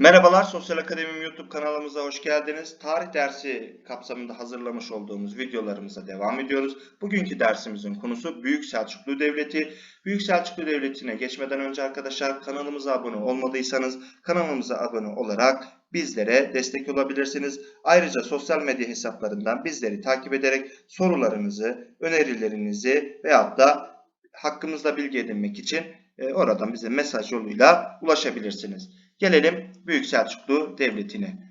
Merhabalar, Sosyal Akademim YouTube kanalımıza hoş geldiniz. Tarih dersi kapsamında hazırlamış olduğumuz videolarımıza devam ediyoruz. Bugünkü dersimizin konusu Büyük Selçuklu Devleti. Büyük Selçuklu Devleti'ne geçmeden önce arkadaşlar kanalımıza abone olmadıysanız kanalımıza abone olarak bizlere destek olabilirsiniz. Ayrıca sosyal medya hesaplarından bizleri takip ederek sorularınızı, önerilerinizi veyahut da hakkımızda bilgi edinmek için e, oradan bize mesaj yoluyla ulaşabilirsiniz. Gelelim Büyük Selçuklu Devleti'ne.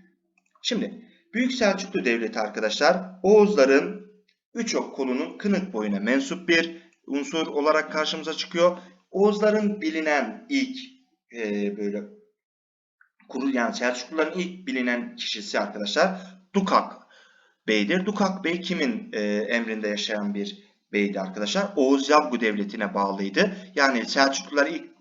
Şimdi Büyük Selçuklu Devleti arkadaşlar Oğuzların Üçok kolunun kınık boyuna mensup bir unsur olarak karşımıza çıkıyor. Oğuzların bilinen ilk e, böyle kurul yani Selçukluların ilk bilinen kişisi arkadaşlar Dukak Bey'dir. Dukak Bey kimin e, emrinde yaşayan bir beydi arkadaşlar? Oğuz Yavgu Devleti'ne bağlıydı. Yani Selçuklular ilk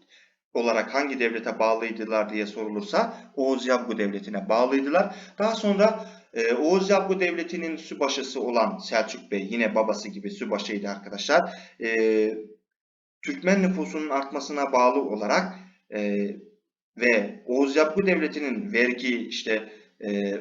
olarak hangi devlete bağlıydılar diye sorulursa Oğuz Yavgu Devleti'ne bağlıydılar. Daha sonra e, Oğuz Yavgu Devleti'nin sübaşısı olan Selçuk Bey yine babası gibi sübaşıydı arkadaşlar. E, Türkmen nüfusunun artmasına bağlı olarak e, ve Oğuz Yavgu Devleti'nin vergi işte e,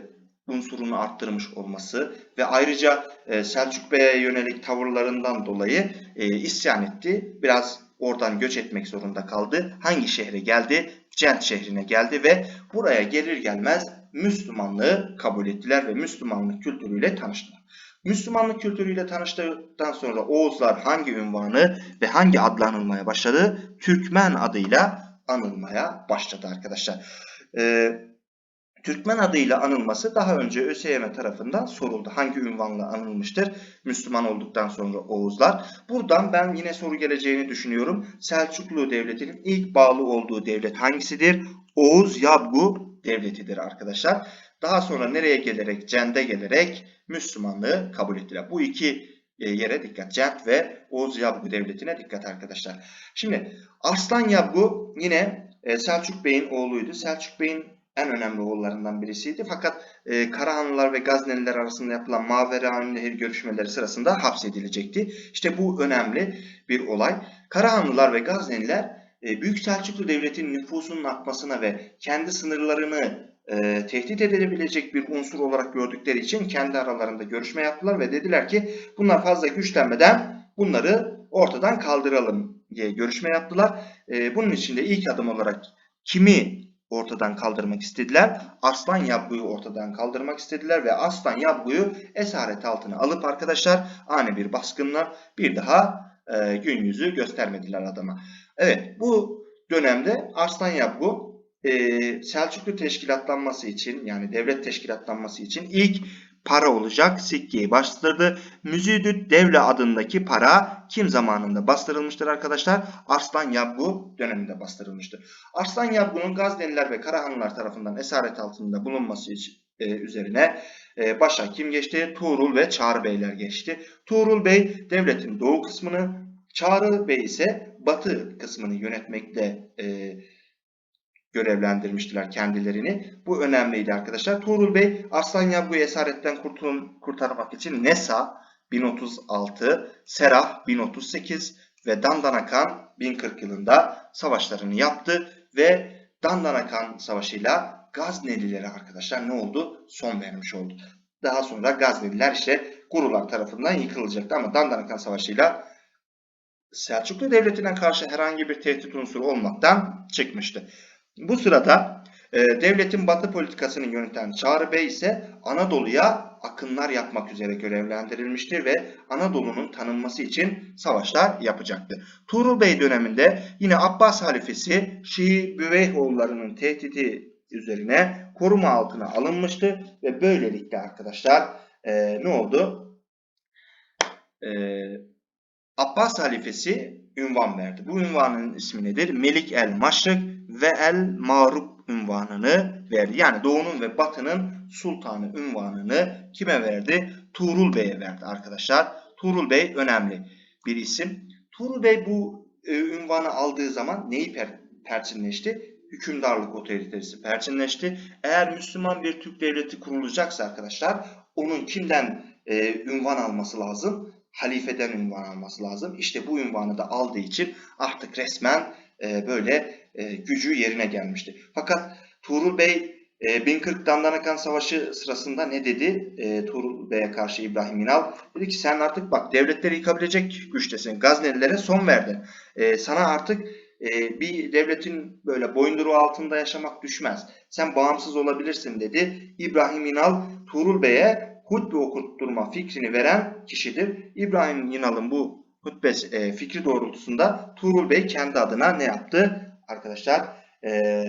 unsurunu arttırmış olması ve ayrıca e, Selçuk Bey'e yönelik tavırlarından dolayı e, isyan etti. Biraz oradan göç etmek zorunda kaldı. Hangi şehre geldi? Cent şehrine geldi ve buraya gelir gelmez Müslümanlığı kabul ettiler ve Müslümanlık kültürüyle tanıştılar. Müslümanlık kültürüyle tanıştıktan sonra Oğuzlar hangi ünvanı ve hangi adla anılmaya başladı? Türkmen adıyla anılmaya başladı arkadaşlar. Ee, Türkmen adıyla anılması daha önce ÖSYM tarafından soruldu. Hangi ünvanla anılmıştır Müslüman olduktan sonra Oğuzlar? Buradan ben yine soru geleceğini düşünüyorum. Selçuklu Devleti'nin ilk bağlı olduğu devlet hangisidir? Oğuz Yabgu Devleti'dir arkadaşlar. Daha sonra nereye gelerek? Cende gelerek Müslümanlığı kabul ettiler. Bu iki e, yere dikkat. Cent ve Oğuz Yabgu Devleti'ne dikkat arkadaşlar. Şimdi Arslan Yabgu yine e, Selçuk Bey'in oğluydu. Selçuk Bey'in en önemli oğullarından birisiydi. Fakat e, Karahanlılar ve Gazneliler arasında yapılan Maveraun Nehir görüşmeleri sırasında hapsedilecekti. İşte bu önemli bir olay. Karahanlılar ve Gazneliler e, Büyük Selçuklu Devleti'nin nüfusunun artmasına ve kendi sınırlarını e, tehdit edilebilecek bir unsur olarak gördükleri için kendi aralarında görüşme yaptılar ve dediler ki bunlar fazla güçlenmeden bunları ortadan kaldıralım diye görüşme yaptılar. E, bunun için de ilk adım olarak kimi ortadan kaldırmak istediler. Arslan Yabgu'yu ortadan kaldırmak istediler ve Arslan Yabgu'yu esaret altına alıp arkadaşlar ani bir baskınla bir daha e, gün yüzü göstermediler adama. Evet bu dönemde Arslan Yabgu e, Selçuklu teşkilatlanması için yani devlet teşkilatlanması için ilk para olacak sikkeyi bastırdı. Müzidüt Devle adındaki para kim zamanında bastırılmıştır arkadaşlar? Arslan Yabgu döneminde bastırılmıştır. Arslan Yabgu'nun Gazneliler ve Karahanlılar tarafından esaret altında bulunması için e, üzerine e, başa kim geçti? Tuğrul ve Çağrı Beyler geçti. Tuğrul Bey devletin doğu kısmını, Çağrı Bey ise batı kısmını yönetmekle e, görevlendirmiştiler kendilerini. Bu önemliydi arkadaşlar. Tuğrul Bey Arslan Yabgu'yu esaretten kurtulun, kurtarmak için Nesa 1036, Serah 1038 ve Dandanakan 1040 yılında savaşlarını yaptı ve Dandanakan savaşıyla Gaznelilere arkadaşlar ne oldu? Son vermiş oldu. Daha sonra Gazneliler işte Gurular tarafından yıkılacaktı ama Dandanakan savaşıyla Selçuklu Devleti'ne karşı herhangi bir tehdit unsuru olmaktan çıkmıştı. Bu sırada e, devletin batı politikasını yöneten Çağrı Bey ise Anadolu'ya akınlar yapmak üzere görevlendirilmiştir ve Anadolu'nun tanınması için savaşlar yapacaktı. Tuğrul Bey döneminde yine Abbas halifesi Şii Büveyhoğullarının tehdidi üzerine koruma altına alınmıştı ve böylelikle arkadaşlar e, ne oldu? E, Abbas halifesi ünvan verdi. Bu ünvanın ismi nedir? Melik el Maşrık ve el Maruk ünvanını verdi. Yani doğunun ve batının sultanı ünvanını kime verdi? Tuğrul Bey'e verdi arkadaşlar. Tuğrul Bey önemli bir isim. Tuğrul Bey bu e, ünvanı aldığı zaman neyi per perçinleşti? Hükümdarlık otoritesi perçinleşti. Eğer Müslüman bir Türk devleti kurulacaksa arkadaşlar onun kimden e, ünvan alması lazım? halifeden ünvan alması lazım. İşte bu ünvanı da aldığı için artık resmen e, böyle e, gücü yerine gelmişti. Fakat Tuğrul Bey E, 1040 Dandanakan Savaşı sırasında ne dedi e, Tuğrul Bey'e karşı İbrahim İnal? Dedi ki sen artık bak devletleri yıkabilecek güçtesin. Gaznelilere son verdin. Sana artık bir devletin böyle boyunduruğu altında yaşamak düşmez. Sen bağımsız olabilirsin dedi. İbrahim İnal Tuğrul Bey'e hutbe okutturma fikrini veren kişidir. İbrahim İnal'ın bu hutbe e, fikri doğrultusunda Tuğrul Bey kendi adına ne yaptı? Arkadaşlar e,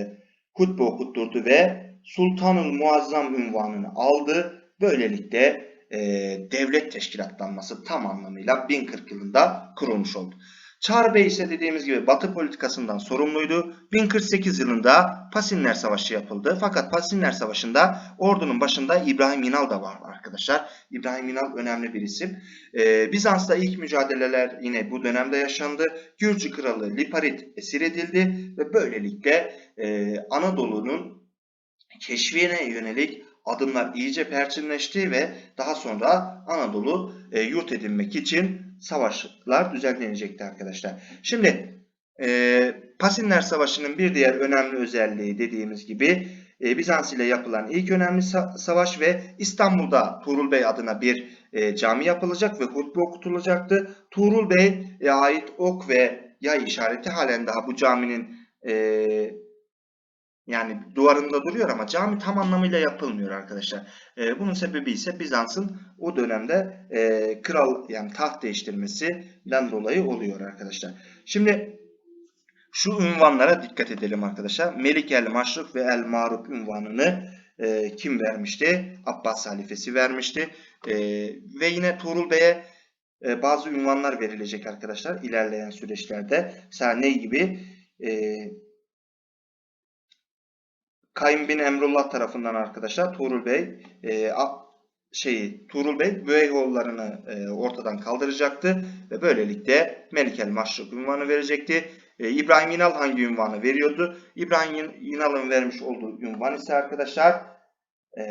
hutbe okutturdu ve Sultanul Muazzam unvanını aldı. Böylelikle e, devlet teşkilatlanması tam anlamıyla 1040 yılında kurulmuş oldu. Çağrı Bey ise dediğimiz gibi Batı politikasından sorumluydu. 1048 yılında Pasinler Savaşı yapıldı. Fakat Pasinler Savaşı'nda ordunun başında İbrahim İnal da var arkadaşlar. İbrahim İnal önemli bir isim. Ee, Bizans'ta ilk mücadeleler yine bu dönemde yaşandı. Gürcü kralı Liparit esir edildi ve böylelikle e, Anadolu'nun keşfine yönelik adımlar iyice perçinleşti ve daha sonra Anadolu e, yurt edinmek için savaşlar düzenlenecekti arkadaşlar. Şimdi e, Pasinler Savaşı'nın bir diğer önemli özelliği dediğimiz gibi e, Bizans ile yapılan ilk önemli sa- savaş ve İstanbul'da Tuğrul Bey adına bir e, cami yapılacak ve hutbe okutulacaktı. Tuğrul Bey'e ait ok ve yay işareti halen daha bu caminin e, yani duvarında duruyor ama cami tam anlamıyla yapılmıyor arkadaşlar. E, bunun sebebi ise Bizans'ın o dönemde e, kral yani taht değiştirmesinden dolayı oluyor arkadaşlar. Şimdi şu ünvanlara dikkat edelim arkadaşlar. Melik el Maşruk ve el Maruf ünvanını e, kim vermişti? Abbas halifesi vermişti. E, ve yine Tuğrul Bey'e e, bazı ünvanlar verilecek arkadaşlar ilerleyen süreçlerde. Mesela ne gibi? E, Kayyum bin Emrullah tarafından arkadaşlar Tuğrul Bey e, şeyi Tuğrul Bey Büyükoğullarını e, ortadan kaldıracaktı ve böylelikle Melikel Maşruk ünvanı verecekti. E, İbrahim İnal hangi ünvanı veriyordu? İbrahim İnal'ın vermiş olduğu ünvan ise arkadaşlar e,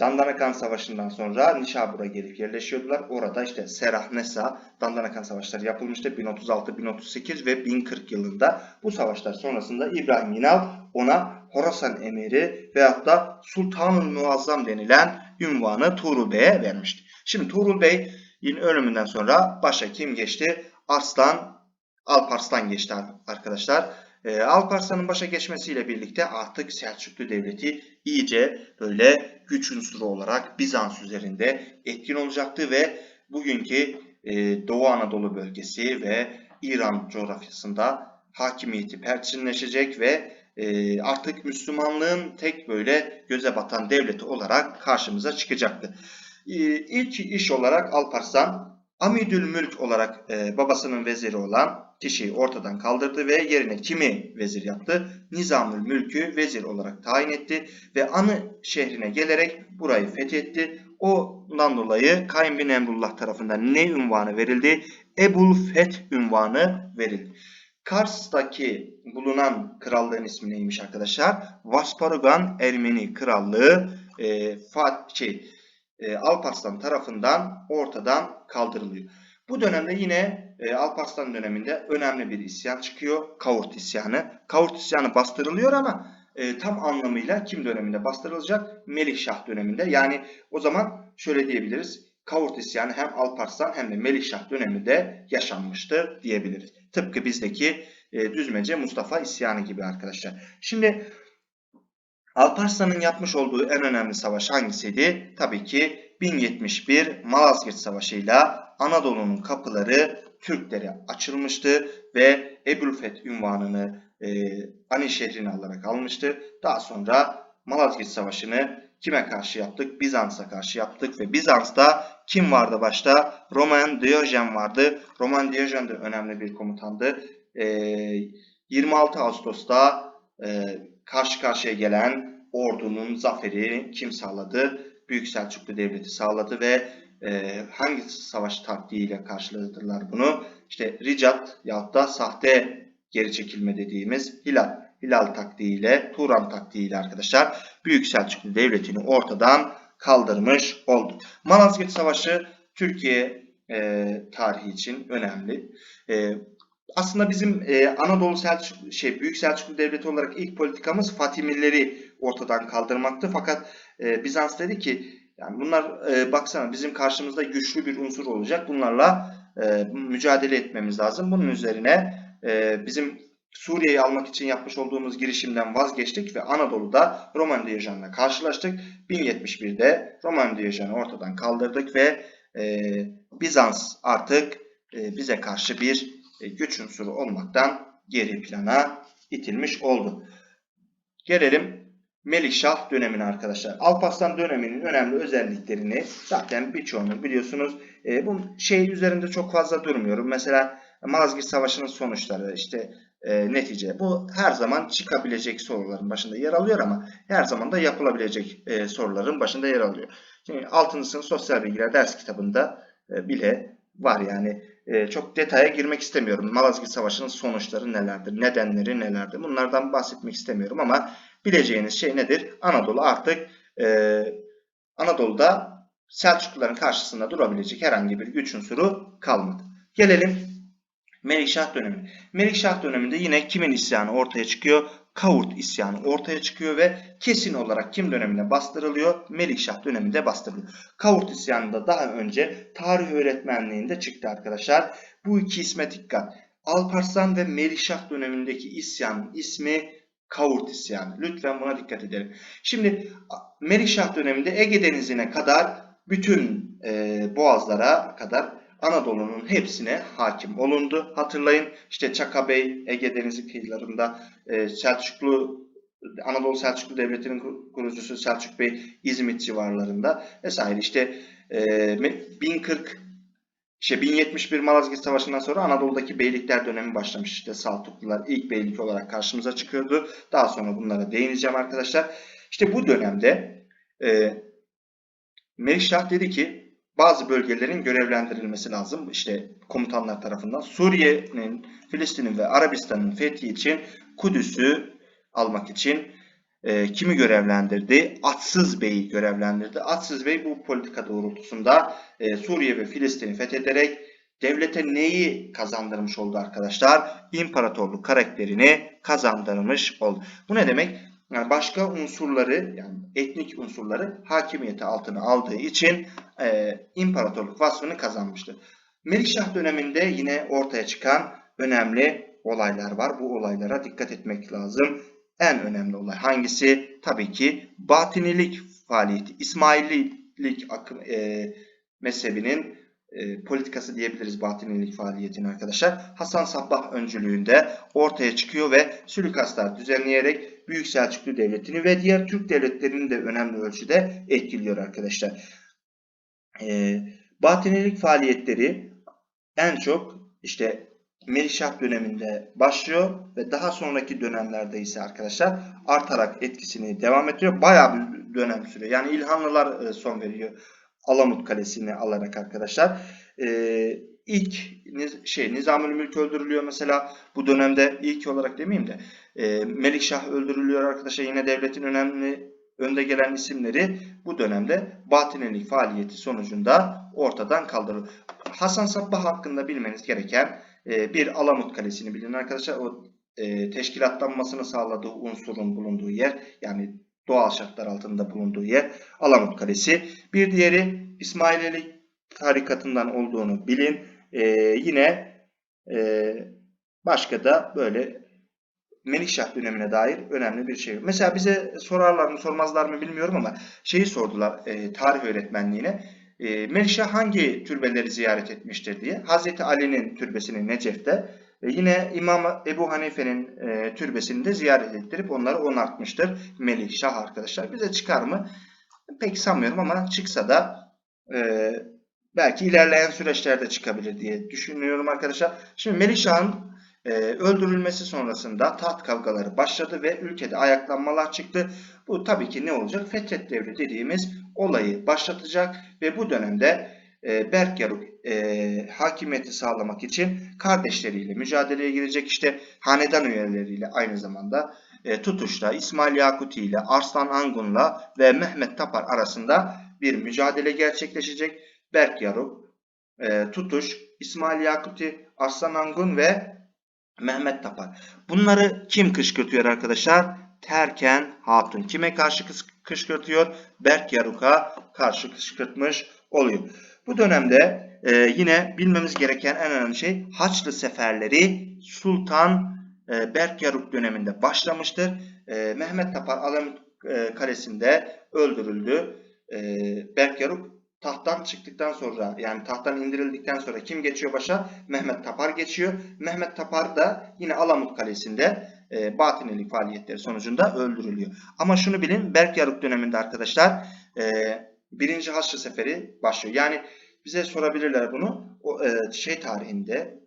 Dandanakan Savaşı'ndan sonra Nişabur'a gelip yerleşiyordular. Orada işte Serah Nesa, Dandanakan Savaşları yapılmıştı 1036, 1038 ve 1040 yılında. Bu savaşlar sonrasında İbrahim İnal ona Horasan Emiri veyahut da Sultanul Muazzam denilen ünvanı Tuğrul Bey'e vermişti. Şimdi Tuğrul Bey'in ölümünden sonra başa kim geçti? Arslan Alparslan geçti arkadaşlar. E, Alparslan'ın başa geçmesiyle birlikte artık Selçuklu Devleti iyice böyle güç unsuru olarak Bizans üzerinde etkin olacaktı ve bugünkü e, Doğu Anadolu bölgesi ve İran coğrafyasında hakimiyeti perçinleşecek ve e, artık Müslümanlığın tek böyle göze batan devleti olarak karşımıza çıkacaktı. E, ilk iş olarak Alparslan Amidül Mülk olarak e, babasının veziri olan kişiyi ortadan kaldırdı ve yerine kimi vezir yaptı? Nizamül Mülk'ü vezir olarak tayin etti ve Anı şehrine gelerek burayı fethetti. Ondan dolayı Kayyum bin Emrullah tarafından ne ünvanı verildi? Ebul Feth ünvanı verildi. Kars'taki bulunan krallığın ismi neymiş arkadaşlar? Vasparugan Ermeni Krallığı e, Fat şey e, Alparslan tarafından ortadan kaldırılıyor. Bu dönemde yine e, Alparslan döneminde önemli bir isyan çıkıyor. Kavurt isyanı. Kavurt isyanı bastırılıyor ama e, tam anlamıyla kim döneminde bastırılacak? Melikşah döneminde. Yani o zaman şöyle diyebiliriz. Kavurt isyanı hem Alparslan hem de Melikşah döneminde yaşanmıştır diyebiliriz. Tıpkı bizdeki e, Düzmece Mustafa isyanı gibi arkadaşlar. Şimdi Alparslan'ın yapmış olduğu en önemli savaş hangisiydi? Tabii ki 1071 Malazgirt Savaşı'yla Anadolu'nun kapıları Türklere açılmıştı ve Ebu'l-Feth ünvanını e, Ani şehrini alarak almıştı. Daha sonra Malazgirt Savaşı'nı kime karşı yaptık? Bizans'a karşı yaptık ve Bizans'ta kim vardı başta? Roman Diyojen vardı. Roman Diyojen de önemli bir komutandı. E, 26 Ağustos'ta e, karşı karşıya gelen ordunun zaferi kim sağladı? Büyük Selçuklu Devleti sağladı ve e, hangi savaş taktiğiyle karşıladılar bunu? İşte Ricat yahut da sahte geri çekilme dediğimiz Hilal, Hilal taktiğiyle, Turan taktiğiyle arkadaşlar Büyük Selçuklu Devleti'ni ortadan kaldırmış oldu. Malazgirt Savaşı Türkiye e, tarihi için önemli. E, aslında bizim e, Anadolu Selçuk şey Büyük Selçuklu Devleti olarak ilk politikamız Fatimileri ortadan kaldırmaktı. Fakat e, Bizans dedi ki yani bunlar e, baksana bizim karşımızda güçlü bir unsur olacak. Bunlarla e, mücadele etmemiz lazım. Bunun üzerine e, bizim Suriye'yi almak için yapmış olduğumuz girişimden vazgeçtik ve Anadolu'da Roman Diyojen'le karşılaştık. 1071'de Roman Diyojen'i ortadan kaldırdık ve e, Bizans artık e, bize karşı bir e, güç unsuru olmaktan geri plana itilmiş oldu. Gelelim Melikşah dönemine arkadaşlar. Alparslan döneminin önemli özelliklerini zaten birçoğunu biliyorsunuz. E, bu şey üzerinde çok fazla durmuyorum. Mesela Malazgirt Savaşı'nın sonuçları, işte e, netice. Bu her zaman çıkabilecek soruların başında yer alıyor ama her zaman da yapılabilecek e, soruların başında yer alıyor. Şimdi 6. sınıf sosyal bilgiler ders kitabında e, bile var yani. E, çok detaya girmek istemiyorum. Malazgirt Savaşı'nın sonuçları nelerdir, nedenleri nelerdir bunlardan bahsetmek istemiyorum ama bileceğiniz şey nedir? Anadolu artık e, Anadolu'da Selçukluların karşısında durabilecek herhangi bir güç unsuru kalmadı. Gelelim Melikşah dönemine. Melikşah döneminde yine kimin isyanı ortaya çıkıyor? Kavurt isyanı ortaya çıkıyor ve kesin olarak kim döneminde bastırılıyor? Melikşah döneminde bastırılıyor. Kavurt isyanında daha önce tarih öğretmenliğinde çıktı arkadaşlar. Bu iki isme dikkat. Alparslan ve Melikşah dönemindeki isyanın ismi Kavurt isyanı. Lütfen buna dikkat edelim. Şimdi Melikşah döneminde Ege Denizi'ne kadar bütün e, boğazlara kadar Anadolu'nun hepsine hakim olundu. Hatırlayın işte Çaka Bey Ege Denizi kıyılarında e, Selçuklu Anadolu Selçuklu Devleti'nin kurucusu Selçuk Bey İzmit civarlarında vesaire işte e, 1040 işte 1071 Malazgirt Savaşı'ndan sonra Anadolu'daki beylikler dönemi başlamış. İşte Saltuklular ilk beylik olarak karşımıza çıkıyordu. Daha sonra bunlara değineceğim arkadaşlar. İşte bu dönemde e, Melikşah dedi ki bazı bölgelerin görevlendirilmesi lazım. İşte komutanlar tarafından Suriye'nin, Filistin'in ve Arabistan'ın fethi için Kudüs'ü almak için e, kimi görevlendirdi? Atsız Bey'i görevlendirdi. Atsız Bey bu politika doğrultusunda e, Suriye ve Filistin'i fethederek devlete neyi kazandırmış oldu arkadaşlar? İmparatorluk karakterini kazandırmış oldu. Bu ne demek? Yani başka unsurları yani etnik unsurları hakimiyeti altına aldığı için e, imparatorluk vasfını kazanmıştı. Melikşah döneminde yine ortaya çıkan önemli olaylar var. Bu olaylara dikkat etmek lazım. En önemli olay hangisi? Tabii ki batinilik faaliyeti. İsmaililik akım, e, mezhebinin e, politikası diyebiliriz batinilik faaliyetini arkadaşlar. Hasan Sabbah öncülüğünde ortaya çıkıyor ve suikastlar düzenleyerek Büyük Selçuklu Devleti'ni ve diğer Türk devletlerini de önemli ölçüde etkiliyor arkadaşlar. E, batinilik faaliyetleri en çok işte Melikşah döneminde başlıyor ve daha sonraki dönemlerde ise arkadaşlar artarak etkisini devam ettiriyor. Bayağı bir dönem sürüyor. Yani İlhanlılar e, son veriyor. Alamut Kalesi'ni alarak arkadaşlar. Ee, ilk şey Nizamül Mülk öldürülüyor mesela bu dönemde ilk olarak demeyeyim de e, Melikşah öldürülüyor arkadaşlar. Yine devletin önemli önde gelen isimleri bu dönemde batinilik faaliyeti sonucunda ortadan kaldırılıyor. Hasan Sabbah hakkında bilmeniz gereken e, bir Alamut Kalesi'ni bilin arkadaşlar. O e, teşkilatlanmasını sağladığı unsurun bulunduğu yer yani doğal şartlar altında bulunduğu yer Alamut Kalesi. Bir diğeri İsmaileli tarikatından olduğunu bilin. Ee, yine e, başka da böyle Melikşah dönemine dair önemli bir şey. Mesela bize sorarlar mı sormazlar mı bilmiyorum ama şeyi sordular e, tarih öğretmenliğine. E, Melikşah hangi türbeleri ziyaret etmiştir diye. Hazreti Ali'nin türbesini Necef'te ve yine İmam Ebu Hanife'nin e, türbesini de ziyaret ettirip onları onartmıştır Melih Şah arkadaşlar. Bize çıkar mı? Pek sanmıyorum ama çıksa da e, belki ilerleyen süreçlerde çıkabilir diye düşünüyorum arkadaşlar. Şimdi Melih Şah'ın e, öldürülmesi sonrasında taht kavgaları başladı ve ülkede ayaklanmalar çıktı. Bu tabii ki ne olacak? Fetret devri dediğimiz olayı başlatacak ve bu dönemde e, Berk Yaruk e, hakimiyeti sağlamak için kardeşleriyle mücadeleye girecek. işte hanedan üyeleriyle aynı zamanda e, Tutuş'la, İsmail Yakuti ile, Arslan Angun'la ve Mehmet Tapar arasında bir mücadele gerçekleşecek. Berk Yaruk, e, Tutuş, İsmail Yakuti, Arslan Angun ve Mehmet Tapar. Bunları kim kışkırtıyor arkadaşlar? Terken Hatun. Kime karşı kışkırtıyor? Berk Yaruk'a karşı kışkırtmış oluyor. Bu dönemde e, yine bilmemiz gereken en önemli şey Haçlı seferleri Sultan e, Berk Yaruk döneminde başlamıştır. E, Mehmet Tapar Alamut e, Kalesi'nde öldürüldü. E, Berk Yaruk tahttan çıktıktan sonra yani tahttan indirildikten sonra kim geçiyor başa? Mehmet Tapar geçiyor. Mehmet Tapar da yine Alamut Kalesi'nde e, batinilik faaliyetleri sonucunda öldürülüyor. Ama şunu bilin Berk Yaruk döneminde arkadaşlar e, birinci Haçlı Seferi başlıyor. Yani bize sorabilirler bunu. O, e, şey tarihinde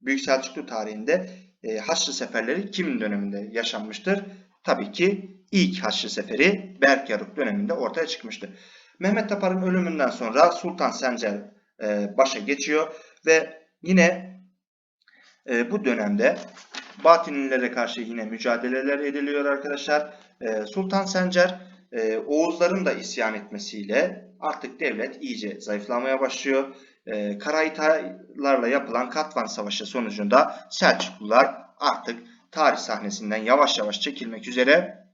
Büyük Selçuklu tarihinde e, Haçlı Seferleri kimin döneminde yaşanmıştır? Tabii ki ilk Haçlı Seferi Berk Yaruk döneminde ortaya çıkmıştır. Mehmet Tapar'ın ölümünden sonra Sultan Sencer e, başa geçiyor ve yine e, bu dönemde Batinilere karşı yine mücadeleler ediliyor arkadaşlar. E, Sultan Sencer e, Oğuzların da isyan etmesiyle artık devlet iyice zayıflamaya başlıyor. E, Karahitaylarla yapılan Katvan Savaşı sonucunda Selçuklular artık tarih sahnesinden yavaş yavaş çekilmek üzere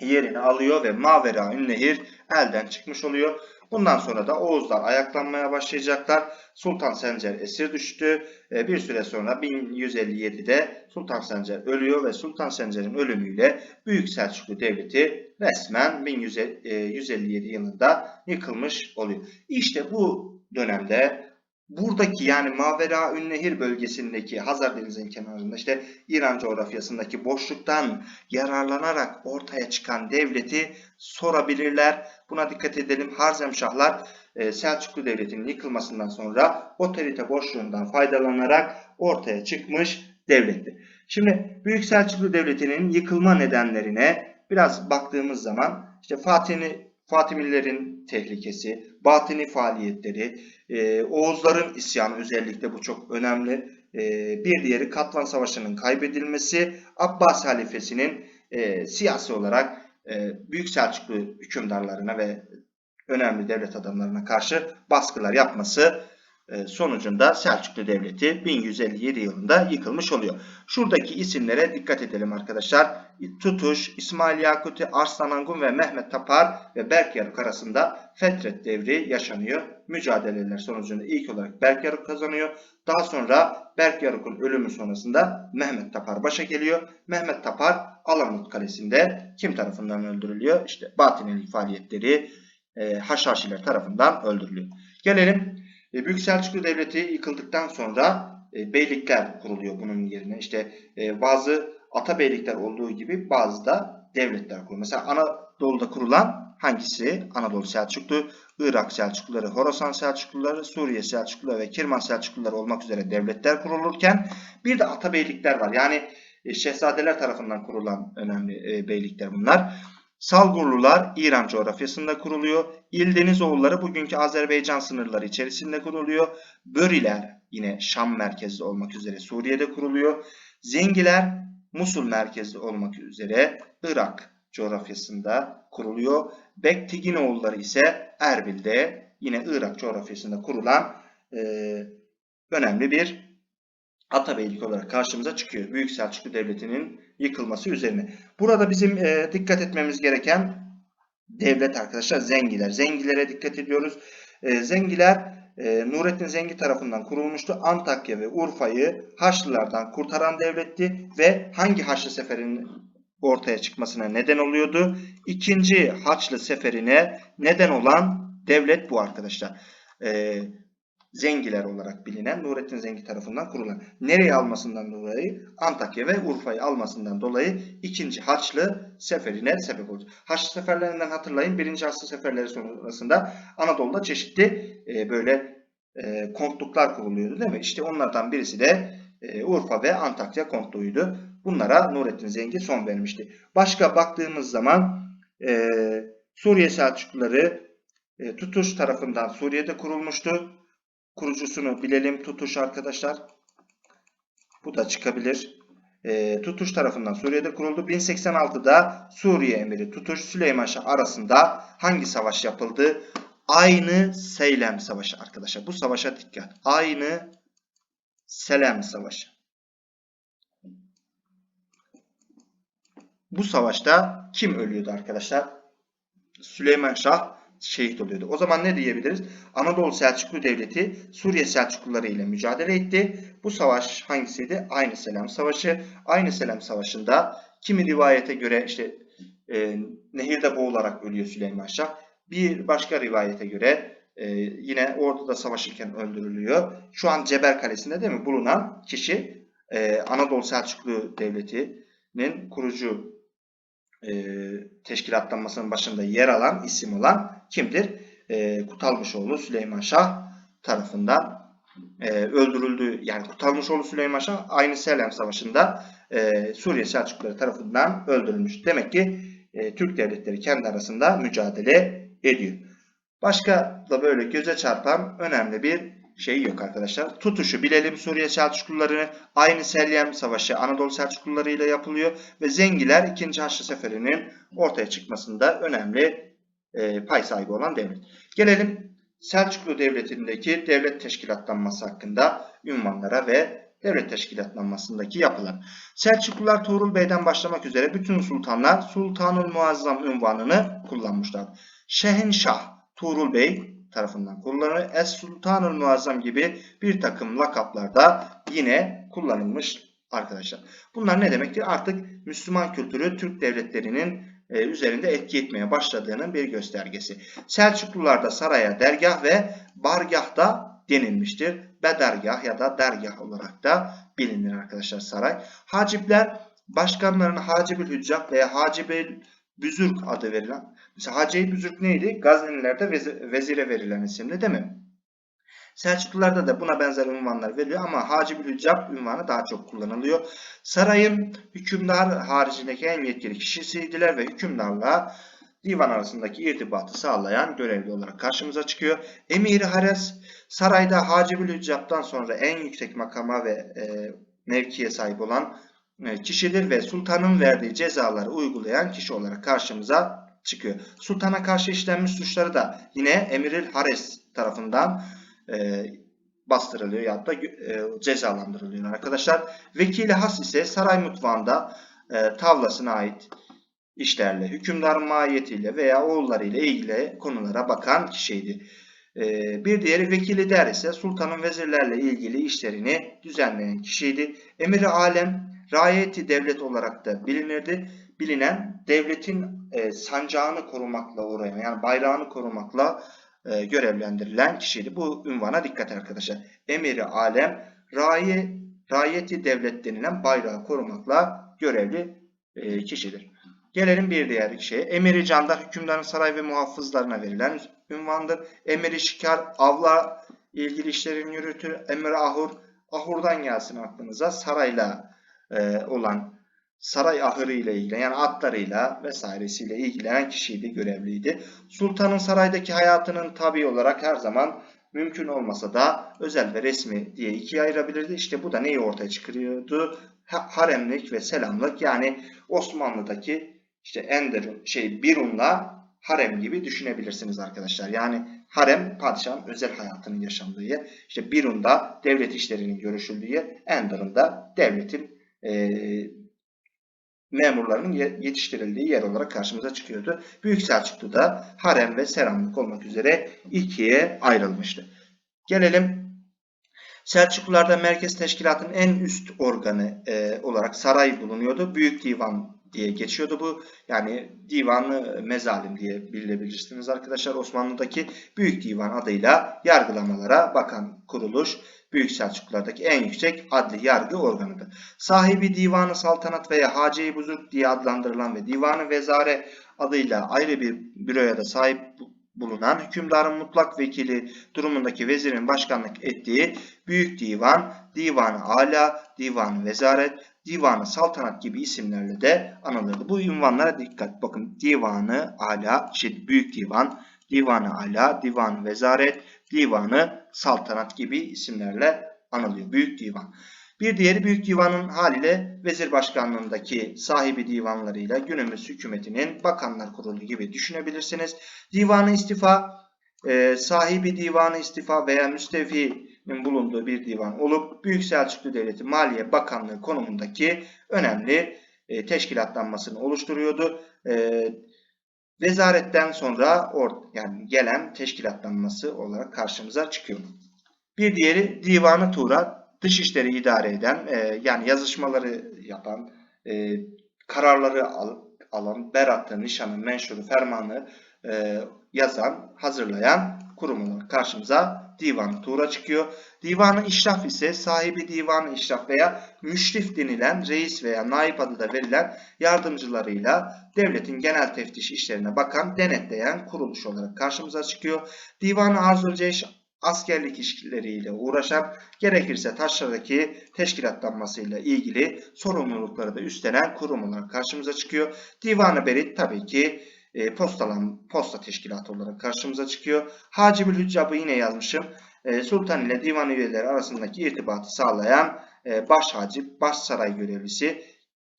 yerini alıyor ve Mavera Ünnehir elden çıkmış oluyor. Bundan sonra da Oğuzlar ayaklanmaya başlayacaklar. Sultan Sencer esir düştü. E, Bir süre sonra 1157'de Sultan Sencer ölüyor ve Sultan Sencer'in ölümüyle Büyük Selçuklu Devleti resmen 1157 yılında yıkılmış oluyor. İşte bu dönemde buradaki yani Mavera Ünnehir bölgesindeki Hazar Denizi'nin kenarında işte İran coğrafyasındaki boşluktan yararlanarak ortaya çıkan devleti sorabilirler. Buna dikkat edelim. Harzemşahlar e, Selçuklu Devleti'nin yıkılmasından sonra otorite boşluğundan faydalanarak ortaya çıkmış devletti. Şimdi Büyük Selçuklu Devleti'nin yıkılma nedenlerine biraz baktığımız zaman işte Fatih'i Fatimilerin tehlikesi, batini faaliyetleri, e, Oğuzların isyanı özellikle bu çok önemli. E, bir diğeri Katlan Savaşı'nın kaybedilmesi, Abbas halifesinin e, siyasi olarak e, Büyük Selçuklu hükümdarlarına ve önemli devlet adamlarına karşı baskılar yapması sonucunda Selçuklu Devleti 1157 yılında yıkılmış oluyor. Şuradaki isimlere dikkat edelim arkadaşlar. Tutuş, İsmail Yakuti, Arslan Angun ve Mehmet Tapar ve Berk Yaruk arasında Fetret devri yaşanıyor. Mücadeleler sonucunda ilk olarak Berk Yaruk kazanıyor. Daha sonra Berk Yaruk'un ölümü sonrasında Mehmet Tapar başa geliyor. Mehmet Tapar Alamut Kalesi'nde kim tarafından öldürülüyor? İşte Batinilik faaliyetleri e, Haşhaşiler tarafından öldürülüyor. Gelelim e, Büyük Selçuklu Devleti yıkıldıktan sonra e, beylikler kuruluyor bunun yerine. İşte e, bazı ata beylikler olduğu gibi bazı da devletler kuruluyor. Mesela Anadolu'da kurulan hangisi? Anadolu Selçuklu, Irak Selçukluları, Horasan Selçukluları, Suriye Selçukluları ve Kirman Selçukluları olmak üzere devletler kurulurken bir de ata beylikler var. Yani e, şehzadeler tarafından kurulan önemli e, beylikler bunlar. Salgurlular İran coğrafyasında kuruluyor. İldenizoğulları bugünkü Azerbaycan sınırları içerisinde kuruluyor. Böriler yine Şam merkezli olmak üzere Suriye'de kuruluyor. Zengiler Musul merkezli olmak üzere Irak coğrafyasında kuruluyor. Bektiginoğulları ise Erbil'de yine Irak coğrafyasında kurulan e, önemli bir Atabeylik olarak karşımıza çıkıyor. Büyük Selçuklu Devleti'nin yıkılması üzerine. Burada bizim e, dikkat etmemiz gereken devlet arkadaşlar Zengiler. Zengilere dikkat ediyoruz. E, Zengiler e, Nurettin Zengi tarafından kurulmuştu. Antakya ve Urfa'yı Haçlılardan kurtaran devletti ve hangi Haçlı seferinin ortaya çıkmasına neden oluyordu? İkinci Haçlı seferine neden olan devlet bu arkadaşlar. E, Zengiler olarak bilinen Nurettin Zengi tarafından kurulan. Nereye almasından dolayı? Antakya ve Urfa'yı almasından dolayı ikinci Haçlı seferine sebep oldu. Haçlı seferlerinden hatırlayın. Birinci Haçlı seferleri sonrasında Anadolu'da çeşitli e, böyle e, kontluklar kuruluyordu değil mi? İşte onlardan birisi de e, Urfa ve Antakya kontluğuydu. Bunlara Nurettin Zengi son vermişti. Başka baktığımız zaman e, Suriye Selçukluları e, Tutuş tarafından Suriye'de kurulmuştu kurucusunu bilelim. Tutuş arkadaşlar. Bu da çıkabilir. E, tutuş tarafından Suriye'de kuruldu. 1086'da Suriye emiri Tutuş Süleyman Şah arasında hangi savaş yapıldı? Aynı Seylem Savaşı arkadaşlar. Bu savaşa dikkat. Aynı Selem Savaşı. Bu savaşta kim ölüyordu arkadaşlar? Süleyman Şah şehit oluyordu. O zaman ne diyebiliriz? Anadolu Selçuklu Devleti Suriye Selçukluları ile mücadele etti. Bu savaş hangisiydi? Aynı Selam Savaşı. Aynı Selam Savaşı'nda kimi rivayete göre işte e, nehirde boğularak ölüyor Süleyman Şah. Bir başka rivayete göre e, yine orduda savaşırken öldürülüyor. Şu an Ceber Kalesi'nde değil mi bulunan kişi e, Anadolu Selçuklu Devleti'nin kurucu e, teşkilatlanmasının başında yer alan isim olan kimdir? E, Kutalmışoğlu Süleyman Şah tarafından e, öldürüldü. Yani Kutalmışoğlu Süleyman Şah aynı Selam Savaşı'nda e, Suriye Selçukluları tarafından öldürülmüş. Demek ki e, Türk devletleri kendi arasında mücadele ediyor. Başka da böyle göze çarpan önemli bir şey yok arkadaşlar. Tutuşu bilelim Suriye Selçuklularını aynı Selyem Savaşı Anadolu Selçukluları ile yapılıyor ve Zengiler 2. Haçlı Seferi'nin ortaya çıkmasında önemli e, pay sahibi olan devlet. Gelelim Selçuklu Devleti'ndeki devlet teşkilatlanması hakkında ünvanlara ve devlet teşkilatlanmasındaki yapılar. Selçuklular Tuğrul Bey'den başlamak üzere bütün sultanlar Sultanul Muazzam ünvanını kullanmışlar. Şehinşah Tuğrul Bey tarafından kullanılır. Es Sultanul Muazzam gibi bir takım lakaplarda yine kullanılmış arkadaşlar. Bunlar ne demektir? Artık Müslüman kültürü Türk devletlerinin e, üzerinde etki etmeye başladığının bir göstergesi. Selçuklularda saraya dergah ve bargahta denilmiştir. Bedergah ya da dergah olarak da bilinir arkadaşlar saray. Hacipler başkanlarına Hacibül Hüccab veya Hacibül Büzürk adı verilen. Mesela Hacı Büzürk neydi? Gaznelilerde vezire verilen isimli değil mi? Selçuklularda da buna benzer ünvanlar veriliyor ama Hacibül Hüccab ünvanı daha çok kullanılıyor. Sarayın hükümdar haricindeki en yetkili kişisiydiler ve hükümdarla divan arasındaki irtibatı sağlayan görevli olarak karşımıza çıkıyor. Emir Hares sarayda Hacibül Hüccab'dan sonra en yüksek makama ve e, mevkiye sahip olan e, kişidir ve sultanın verdiği cezaları uygulayan kişi olarak karşımıza çıkıyor. Sultana karşı işlenmiş suçları da yine Emiril Hares tarafından e, bastırılıyor ya da e, cezalandırılıyor arkadaşlar. Vekili Has ise saray mutfağında e, tavlasına ait işlerle, hükümdarın mahiyetiyle veya oğullarıyla ilgili konulara bakan kişiydi. E, bir diğeri vekili der ise sultanın vezirlerle ilgili işlerini düzenleyen kişiydi. Emir-i Alem Rayeti devlet olarak da bilinirdi. Bilinen devletin e, sancağını korumakla uğrayan yani bayrağını korumakla e, görevlendirilen kişiydi. Bu ünvana dikkat arkadaşlar. Emiri alem raye, rayeti devlet denilen bayrağı korumakla görevli e, kişidir. Gelelim bir diğer şeye. Emiri candar hükümdarın saray ve muhafızlarına verilen ünvandır. Emiri şikar avla ilgili işlerini yürütür. Emiri ahur ahurdan gelsin aklınıza sarayla e, olan saray ahırı ile ilgili yani atlarıyla vesairesiyle ilgilenen kişiydi, görevliydi. Sultanın saraydaki hayatının tabi olarak her zaman mümkün olmasa da özel ve resmi diye ikiye ayırabilirdi. İşte bu da neyi ortaya çıkarıyordu? Haremlik ve selamlık yani Osmanlı'daki işte Enderun şey Birun'la harem gibi düşünebilirsiniz arkadaşlar. Yani harem padişahın özel hayatının yaşandığı yer. İşte Birun'da devlet işlerinin görüşüldüğü yer. Enderun'da devletin e, memurlarının yetiştirildiği yer olarak karşımıza çıkıyordu. Büyük Selçuklu'da harem ve seramlık olmak üzere ikiye ayrılmıştı. Gelelim Selçuklularda merkez teşkilatın en üst organı e, olarak saray bulunuyordu. Büyük divan diye geçiyordu bu. Yani divanı mezalim diye bilebilirsiniz arkadaşlar. Osmanlı'daki büyük divan adıyla yargılamalara bakan kuruluş. Büyük Selçuklulardaki en yüksek adli yargı organıdır. Sahibi divanı saltanat veya hace-i buzurg diye adlandırılan ve divanı vezare adıyla ayrı bir büroya da sahip bulunan hükümdarın mutlak vekili durumundaki vezirin başkanlık ettiği büyük divan, divanı ala, divanı vezaret, divanı saltanat gibi isimlerle de anılırdı. Bu ünvanlara dikkat. Bakın divanı ala, şey büyük divan, divanı ala, divanı vezaret, divanı saltanat gibi isimlerle anılıyor. Büyük divan. Bir diğeri Büyük Divan'ın haliyle vezir başkanlığındaki sahibi divanlarıyla günümüz hükümetinin bakanlar kurulu gibi düşünebilirsiniz. Divanı istifa, e, sahibi divanı istifa veya müstevfinin bulunduğu bir divan olup Büyük Selçuklu Devleti Maliye Bakanlığı konumundaki önemli e, teşkilatlanmasını oluşturuyordu. E, Vezaretten sonra or, yani gelen teşkilatlanması olarak karşımıza çıkıyor. Bir diğeri Divanı Tuğra Dışişleri idare eden e, yani yazışmaları yapan e, kararları al, alan beratı, nişanı, menşuru, fermanı e, yazan, hazırlayan kurum olarak karşımıza Divan-ı Tuğra çıkıyor. Divan-ı İşraf ise sahibi Divan-ı İşraf veya müşrif denilen reis veya naip adı da verilen yardımcılarıyla devletin genel teftiş işlerine bakan, denetleyen kuruluş olarak karşımıza çıkıyor. Divan-ı Arzul Ceyş askerlik işleriyle uğraşan, gerekirse taşlardaki teşkilatlanmasıyla ilgili sorumlulukları da üstlenen kurum olarak karşımıza çıkıyor. Divan-ı Berit tabii ki e, postalan, posta teşkilatı olarak karşımıza çıkıyor. Hacibül Hüccab'ı yine yazmışım. E, Sultan ile divan üyeleri arasındaki irtibatı sağlayan e, baş hacip, baş saray görevlisi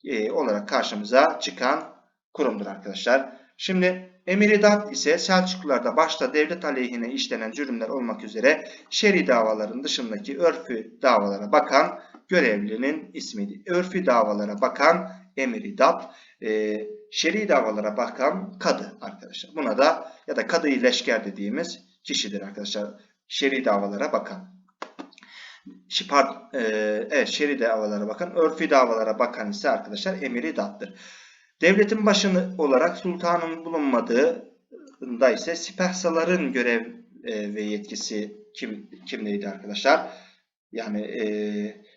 e, olarak karşımıza çıkan kurumdur arkadaşlar. Şimdi Emiridat ise Selçuklularda başta devlet aleyhine işlenen cürümler olmak üzere şer'i davaların dışındaki örfü davalara bakan görevlinin ismiydi. Örfü davalara bakan Emiridat, e, şer'i davalara bakan kadı arkadaşlar. Buna da ya da kadı leşker dediğimiz kişidir arkadaşlar. Şer'i davalara bakan. Pardon, e, evet şer'i davalara bakan, örfi davalara bakan ise arkadaşlar Emiridat'tır. Devletin başını olarak sultanın bulunmadığında ise sipahsaların görev e, ve yetkisi kim kimdeydi arkadaşlar? Yani e,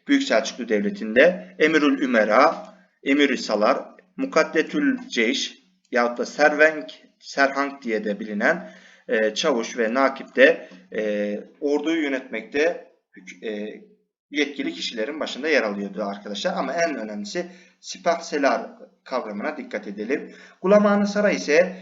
Büyük Selçuklu Devleti'nde Emirül Ümera, Emirü Salar, Mukaddetül Ceyş yahut da Servenk, Serhank diye de bilinen e, çavuş ve nakip de e, orduyu yönetmekte e, yetkili kişilerin başında yer alıyordu arkadaşlar. Ama en önemlisi sipahselar kavramına dikkat edelim. Gulamanı Saray ise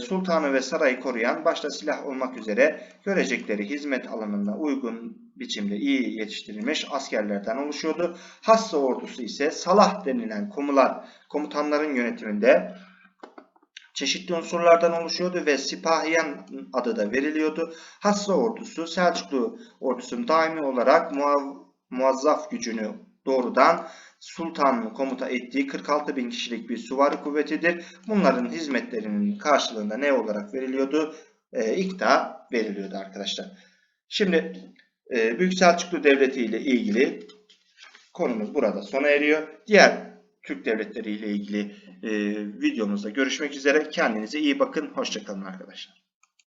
sultanı ve sarayı koruyan başta silah olmak üzere görecekleri hizmet alanına uygun biçimde iyi yetiştirilmiş askerlerden oluşuyordu. Hassa ordusu ise Salah denilen komular, komutanların yönetiminde çeşitli unsurlardan oluşuyordu ve Sipahiyen adı da veriliyordu. Hassa ordusu Selçuklu ordusunun daimi olarak muazzaf gücünü doğrudan sultanın komuta ettiği 46 bin kişilik bir süvari kuvvetidir. Bunların hizmetlerinin karşılığında ne olarak veriliyordu? E, ikta veriliyordu arkadaşlar. Şimdi e, Büyük Selçuklu Devleti ile ilgili konumuz burada sona eriyor. Diğer Türk devletleri ile ilgili e, videomuzda görüşmek üzere. Kendinize iyi bakın. Hoşçakalın arkadaşlar.